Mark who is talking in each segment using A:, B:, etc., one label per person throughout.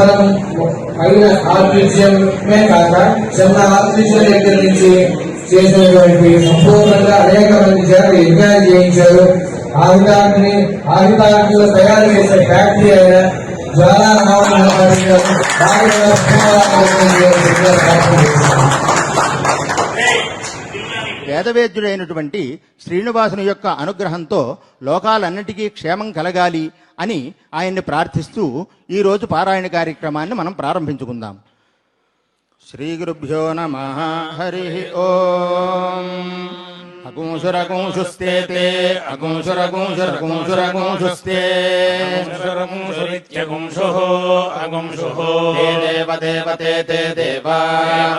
A: అదేవిధంగా అయిన ఆర్టిఫిషియమే కాక చిన్న ఆర్టిఫిషియల్ దగ్గర నుంచి చేసినటువంటి సంపూర్ణంగా అనేక మంది చేత యజ్ఞాలు చేయించారు. ఆయుధాన్ని ఆయుధాలను తయారు చేసే ఫ్యాక్టరీ అయిన జ్వాలా
B: వేదవేద్యుడైనటువంటి శ్రీనివాసుని యొక్క అనుగ్రహంతో లోకాలన్నిటికీ క్షేమం కలగాలి. అని ఆయన్ని ప్రార్థిస్తూ ఈరోజు పారాయణ కార్యక్రమాన్ని మనం ప్రారంభించుకుందాం. శ్రీ గురుభ్యో నమ. హరి ఓం.
C: अगुंशुरगुंशुस्ते ते
B: अगुंशुरगुंशुरगुंशुरगुंशुस्ते अगुंशुरगुंशुरित्यगुंशुः अगुंशुः ते देव।
C: ते देवा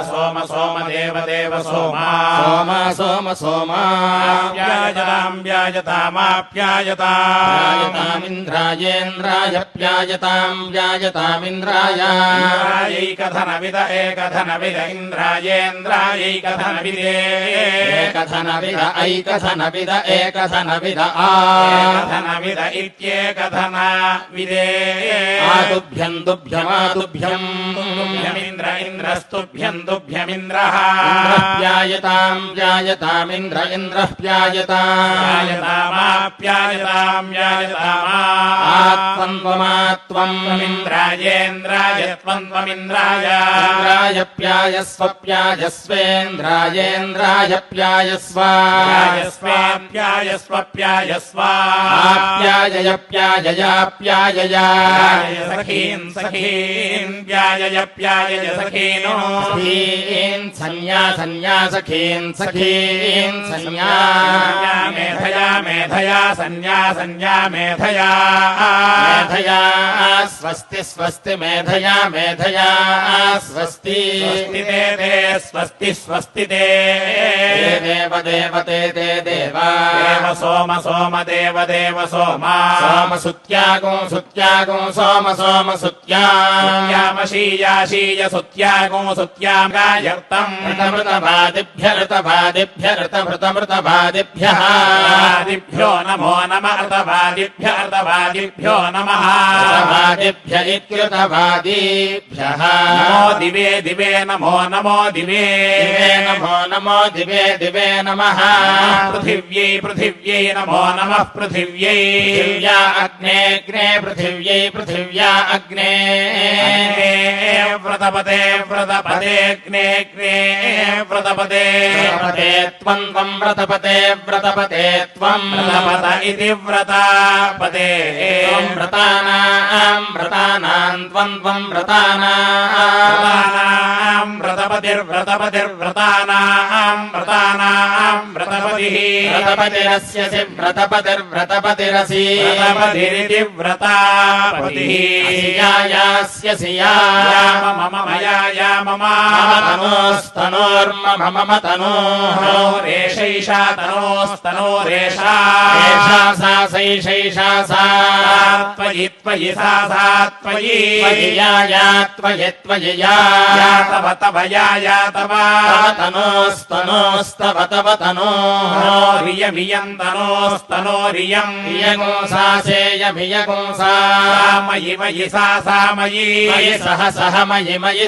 C: सोम सोम देव
B: सोमा। सोम सोम
C: सोमाप्यायताम् व्यायतामाप्यायतामिन्द्रायेन्द्राय
B: प्यायताम् व्यायतामिन्द्रायैकधनविद एकधनविद
C: इन्द्रायेन्द्रायैकधनविदे एकधनविद ఇంద్రాయేంద్రాయైకధనవిదే
B: ఏకధనవిద ఐకధనవిద ఏకధనవిద ఆ
C: ఏకధనవిద ఇత్యేకధన విదే
B: ఆతుభ్యం తుభ్యమాతుభ్యం
C: తుభ్యమింద్ర ఇంద్రస్తుభ్యం తుభ్యమింద్రః
B: ప్యాయతాం ప్యాయతామింద్ర ఇంద్ర ప్యాయతాం
C: ప్యాయతామాప్యాయతాం వ్యాజతామా
B: ఆత్మన్వమాత్వం
C: ఇంద్రాయేంద్రాయ త్వంత్వమింద్రాయ
B: ఇంద్రాయ ప్యాయస్వ ప్యాయస్వేంద్రాయేంద్రాయ ప్యాయస్వ
C: ప్యాయస్వాప్యాయస్వ ప్యాయస్వ
B: ఆప్యాయయ ప్యాయయా ప్యాయయా
C: సఖీన్ సఖీన్ ప్యాయయ ప్యాయయ సఖీనో
B: సఖీన్ సన్యా సన్యా సఖీన్ సఖీన్ సన్యా
C: మేధయా మేధయా సన్యా సన్యా మేధయా
B: మేధయా స్వస్తి స్వస్తి మేధయా మేధయా స్వస్తి
C: స్వస్తి తే देवते ते देवा।
B: सोम सोम देव देव सोमा।
C: सोम सुत्यागो सुत्यागो सोम सोम सुत्यामशीयाशीय
B: सुत्यागो सुत्यां मृत ऋतमृतभादिभ्यऋतभादिभ्यऋतभृतमृतभादिभ्यः दिभ्यो नमो
C: नम अर्थभादिभ्य अर्थभादिभ्यो नमः।
B: भादिभ्य इत्यृतभादिभ्यः। नमो
C: दिवे दिवे नमो नमो दिवे नमो
B: नमो दिवे
C: दिवे नमः। पृथिव्यै पृथिव्यै नमो नमः
B: पृथिव्यै पृथिव्या अग्नेऽग्ने पृथिव्यै पृथिव्या अग्ने
C: व्रतपदे व्रतपदेऽग्नेऽग्ने व्रतपदे व्रतपदे त्वम्
B: त्वम् व्रतपदे व्रतपदे त्वम् व्रतपद
C: इति व्रतापदे व्रतानाम् व्रतानाम् त्वम् त्वम्
B: व्रतानाम् व्रतपतिर्व्रतपतिर्व्रतानाम् व्रतानाम् వ్రతపతే వ్రతపతే త్వం
C: వ్రతపద ఇది వ్రతపదే
B: త్వం వ్రతానాం వ్రతానాం త్వం త్వం వ్రతానాం
C: వ్రతానాం వ్రతపతిర్వ్రతపతిర్వ్రతానాం వ్రతానాం వ్రతపతిః
B: వ్రతపతిరస్య సి వ్రతపతిర్వ్రతపతిరసి
C: వ్రతపతిరితి వ్రతాపతిః
B: అసియాయాస్య సియా
C: మమ మయా యా మమ
B: తనోస్తనోర్మ మమ తనోః
C: తనోరేషైషా తనోస్తనోరేషా
B: ఏషా సా సైషైషా సా
C: త్వయి త్వయి సా సా త్వయి
B: త్వయయా యా త్వయి త్వయయా
C: యా తవ తవ యా యా తవ
B: తవ తనోస్తనోస్తవ తవ తనోః
C: రియమియం తనోస్తనోరియం
B: ఇయగుంసాసేయమియగుంసా
C: మయి మయి సా సా మయి
B: మయి సహ సహ మయి మయి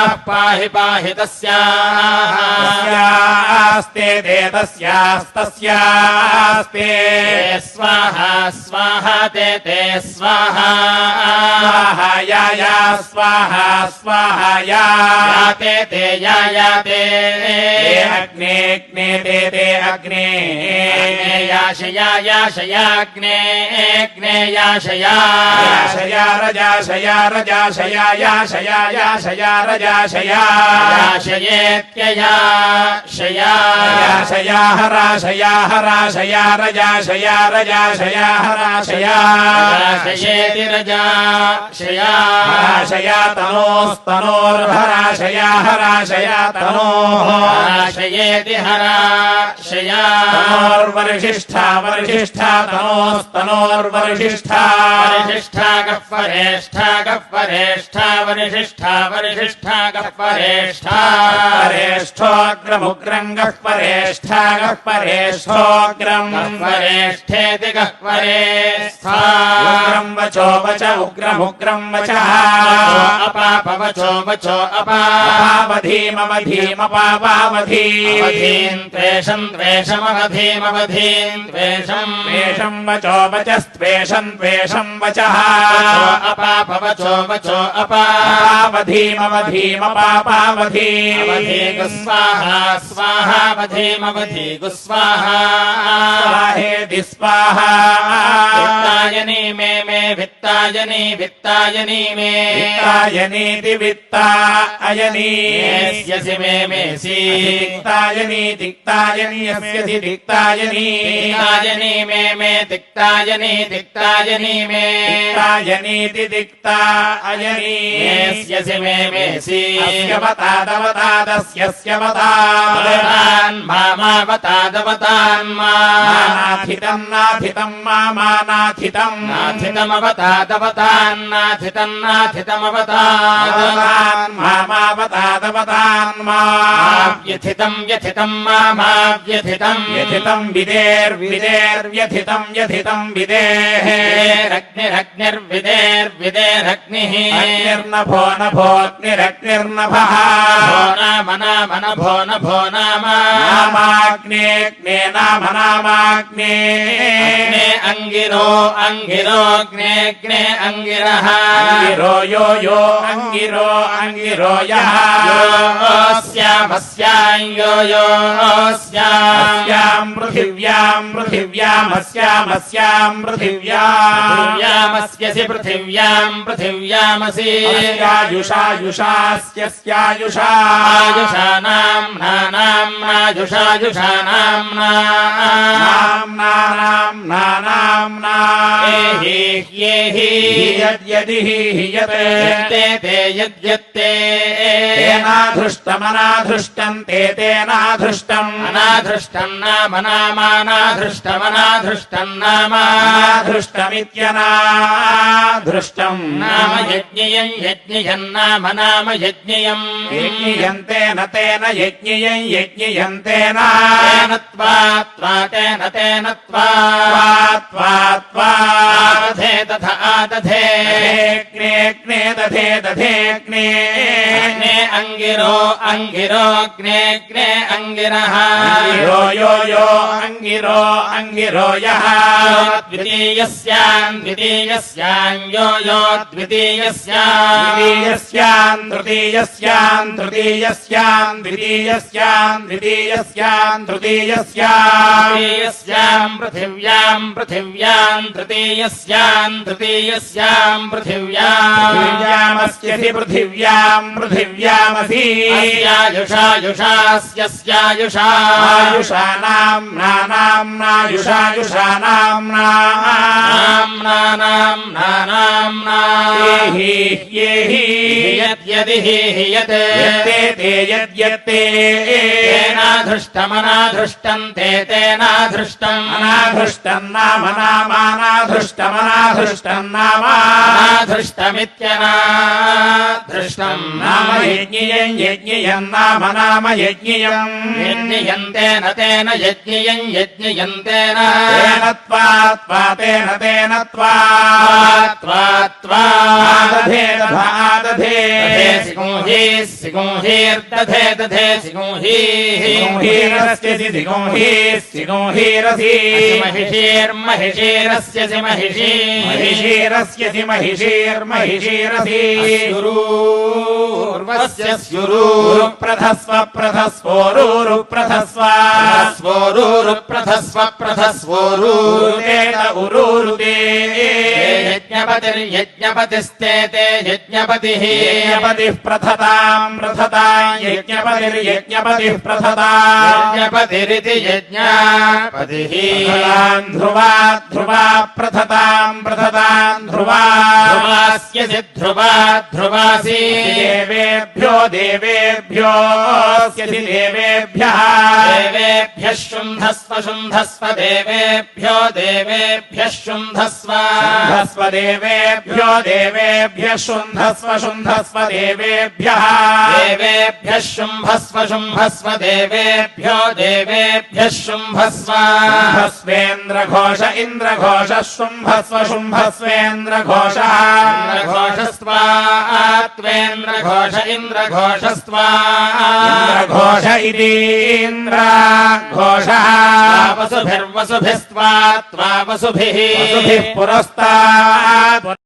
B: तस्याः पाहि पाहि
C: तस्यास्ते ते तस्यास्तस्यास्ते
B: स्वाहा स्वाहा ते ते स्वाहा
C: या या स्वाहा स्वाहा या
B: ते ते या या ते
C: अग्नेऽग्ने ते ते अग्ने
B: याशया याशयाग्नेऽग्ने याशया
C: याशया रजाशया रजाशया याशया याशया रज
B: याशयेत्यया शया
C: याशया हराशया हराशया रजाशया रजाशया हराशया
B: याशयेति रजा शया
C: हराशया तनोस्तनोर्हराशया हराशया तनोः
B: याशयेति हरा शया
C: तनोर्वरिशिष्ठा वरिशिष्ठा तनोस्तनोर्वरिशिष्ठा
B: वरिष्ठा गः परेष्ठा गः परेष्ठा वरिष्ठा वरिष्ठा गः परेष्ठा
C: परेष्ठोऽग्रमुग्रम् गः परेष्ठा परेष्ठोऽग्रम्
B: परेष्ठेति गः परेष्ठा
C: उग्रम् वचो वच उग्रमुग्रम् वचः।
B: अपापवचो वचो अपा।
C: अपावधीमवधीमपावावधी
B: अवधीन् त्वेषम् त्वेषमवधीमवधीन् त्वेषम्
C: त्वेषम् वचो वचस्त्वेषम् त्वेषम् वचः।
B: अपापवचो वचो अवधीम गुस्वाहा
C: स्वाहा अवधीमवधि
B: वित्तायनी मे मे वित्तायनी वित्तायनी मे।
C: वित्तायनीति वित्ता अयनी
B: यसि मे मेसि
C: दिक्तायनी दिक्तायनी यस्यसि दिक्तायनी।
B: दिक्तायनी मे मे दिक्तायनी दिक्तायनी मे।
C: दिक्तायनीति दिक्ता अयनी
B: यस्यसि मे
C: अस्य वतादवतादस्यस्य वता
B: वतान् मामावतादवतान् मा
C: नाथितम् नाथितम् मामानाथितम्
B: नाथितमवतादवतान् नाथितम् नाथितमवतात्
C: नाथितम् मामावतादवतान् मा
B: व्यथितम् व्यथितम् मामाव्यथितम्
C: व्यथितम् विदेर्विदेर्व्यथितम् व्यथितम् विदेः
B: अग्निरग्निर्विदेर्विदेरग्निः
C: अग्निर्नभो नभोऽग्निरग्निर्नभः
B: भो नाम नाम न भो न भो नाम
C: नामाग्नेऽग्ने नाम नामाग्ने
B: अग्ने अङ्गिरो अङ्गिरोऽग्नेऽग्ने अङ्गिरः
C: अङ्गिरो यो यो अङ्गिरो अङ्गिरो यः अस्यामस्याम् पृथिव्याम् पृथिव्यामस्यामस्याम्
B: पृथिव्यामस्यसि पृथिव्याम् पृथिव्यामसि नानाम् नायुषायुषानाम् नानाम् नानाम्
C: यद्यदि हि यत्
B: ते यद्यत्ते
C: तेनाधृष्टमनाधृष्टम् ते तेनाधृष्टम्
B: अनाधृष्टम् नाम नामानाधृष्टमनाधृष्टम् नाम
C: अनाधृष्टमित्यनाधृष्टम्
B: नाम यज्ञियम् यज्ञियम् नाम नाम यज्ञियम्
C: यज्ञयन्तेन तेन यज्ञयम् यज्ञयन्तेन
B: तेन त्वा त्वा तेन तेन त्वा
C: त्वा त्वा
B: आदधे तथ आदधे
C: अग्नेऽग्ने दधे दधेऽग्ने
B: अग्ने अङ्गिरो अङ्गिरोऽग्नेऽग्ने अङ्गिरः
C: अङ्गिरो यो यो अङ्गिरो अङ्गिरो यः
B: द्वितीयस्याम् द्वितीयस्याम् यो यो द्वितीयस्याम्
C: द्वितीयस्याम् तृतीयस्याम् तृतीयस्याम् द्वितीयस्याम् द्वितीयस्याम् तृतीयस्याम्
B: तृतीयस्याम् पृथिव्याम् पृथिव्याम् तृतीयस्याम् तृतीयस्याम् पृथिव्याम्
C: पृथिव्यामस्यसि पृथिव्याम् पृथिव्यामसि
B: अस्यायुषायुषास्यस्यायुषा
C: आयुषा नाम्ना नाम्नायुषायुषा नाम्ना
B: नाम्ना नाम्ना नाम्ना
C: हि ह्येहि
B: यद्यदि हि यत्
C: यत्ते ते यद्यत्ते
B: तेनाधृष्टमनाधृष्टम् ते तेनाधृष्टम्
C: अनाधृष्टम् नाम नामानाधृष्टमना अनाधृष्टम् नाम
B: अनाधृष्टमित्यनाधृष्टम्
C: नाम यज्ञियम् यज्ञियम् नाम नाम यज्ञियम्
B: यज्ञयन्तेन तेन यज्ञयम् यज्ञयन्तेन
C: तेन त्वा त्वा तेन तेन त्वा।
B: त्वा त्वा।
C: दधे दधादधे
B: सिंहीः
C: सिंहीरसि
B: महिषीर्महिषीरस्य सि महिषी।
C: महिषीरस्य सि महिषीर्महिषीरसि
B: स्युरूर्वस्य स्युरू
C: प्रथस्व प्रथस्वोरूरु प्रथस्व
B: स्वोरूरु प्रथस्व प्रथस्वोरू
C: उरुतेत उरुरुते
B: यज्ञपतिर्यज्ञपतिस्ते ते यज्ञपतिः
C: यज्ञपतिः प्रथताम् प्रथताम् यज्ञपतिर्यज्ञपतिः प्रथताम्।
B: यज्ञपतिरिति यज्ञपतिः।
C: ध्रुवा ध्रुवा प्रथताम् प्रथताम् ध्रुवा।
B: ध्रुवास्य सि ध्रुवा ध्रुवासि।
C: देवेभ्यो देवेभ्यो स्यसि देवेभ्यः।
B: देवेभ्यः शुन्धस्व शुन्धस्व देवेभ्यो देवेभ्यः शुन्धस्व
C: देवेभ्यो देवेभ्यः शुन्धस्व शुन्धस्व देवेभ्यः
B: देवेभ्यः शुम्भस्व शुम्भस्व देवेभ्यो देवेभ्यः शुम्भस्व।
C: शुम्भस्वेन्द्रघोष इन्द्रघोष शुम्भस्व शुम्भस्वेन्द्रघोषः
B: इन्द्रघोषस्त्वा त्वेन्द्रघोष इन्द्रघोषस्त्वा।
C: इन्द्रघोष इतीन्द्र घोषः
B: वसुभिर्वसुभिस्त्वा त्वा वसुभिः
C: वसुभिः but